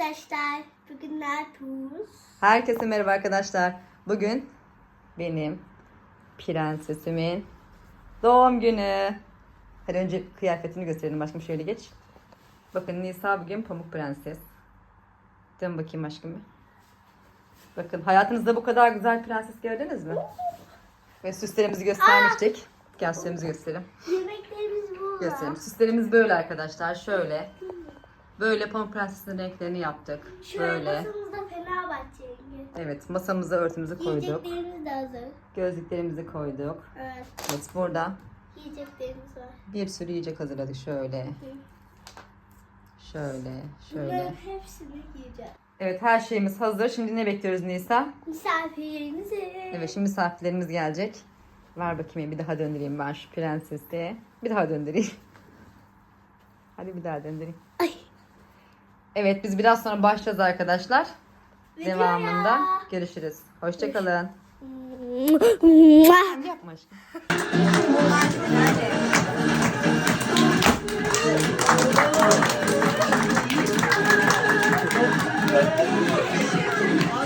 arkadaşlar. Bugün ne yapıyoruz? Herkese merhaba arkadaşlar. Bugün benim prensesimin doğum günü. Hadi önce kıyafetini gösterelim aşkım şöyle geç. Bakın Nisa bugün pamuk prenses. Dön bakayım aşkım bir. Bakın hayatınızda bu kadar güzel prenses gördünüz mü? Ve süslerimizi göstermiştik. Gel süslerimizi gösterelim. Yemeklerimiz bu. Gösterelim. Süslerimiz böyle arkadaşlar. Şöyle. Böyle pamuk prensesinin renklerini yaptık. Şöyle Böyle. masamızda Fenerbahçe rengi. Evet masamıza örtümüzü koyduk. Yiyeceklerimiz de hazır. Gözlüklerimizi koyduk. Evet. Evet burada Yiyeceklerimiz var. bir sürü yiyecek hazırladık. Şöyle. Şöyle. Şöyle. Bunların hepsini yiyeceğiz. Evet her şeyimiz hazır. Şimdi ne bekliyoruz Nisa? Misafirlerimizi. Evet şimdi misafirlerimiz gelecek. Ver bakayım bir daha döndüreyim ben şu prensesi. Bir daha döndüreyim. Hadi bir daha döndüreyim. Ay. Evet biz biraz sonra başlayacağız arkadaşlar. Devamında görüşürüz. Hoşçakalın. Yapma aşkım.